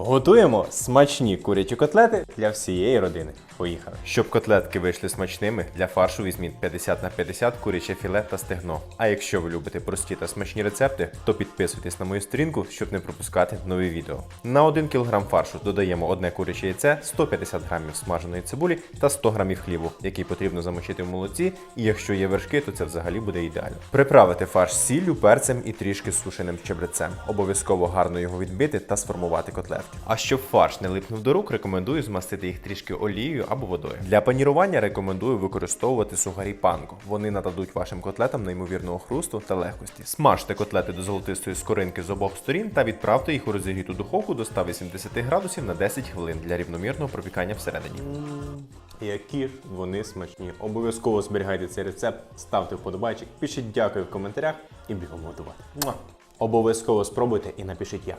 Готуємо смачні курячі котлети для всієї родини. Поїхали. Щоб котлетки вийшли смачними, для фаршу візьміть 50 на 50 куряче філе та стегно. А якщо ви любите прості та смачні рецепти, то підписуйтесь на мою сторінку, щоб не пропускати нові відео. На 1 кг фаршу додаємо одне куряче яйце, 150 г смаженої цибулі та 100 г хлібу, який потрібно замочити в молоці. І якщо є вершки, то це взагалі буде ідеально. Приправити фарш сіллю, перцем і трішки сушеним чебрецем. Обов'язково гарно його відбити та сформувати котлетки. А щоб фарш не липнув до рук, рекомендую змастити їх трішки олією або водою. Для панірування рекомендую використовувати сухарі панко. Вони нададуть вашим котлетам неймовірного хрусту та легкості. Смажте котлети до золотистої скоринки з обох сторін та відправте їх у розігріту духовку до 180 градусів на 10 хвилин для рівномірного пропікання всередині. Які ж вони смачні. Обов'язково зберігайте цей рецепт, ставте вподобайчик, пишіть дякую в коментарях і бігом готувати. Обов'язково спробуйте і напишіть як.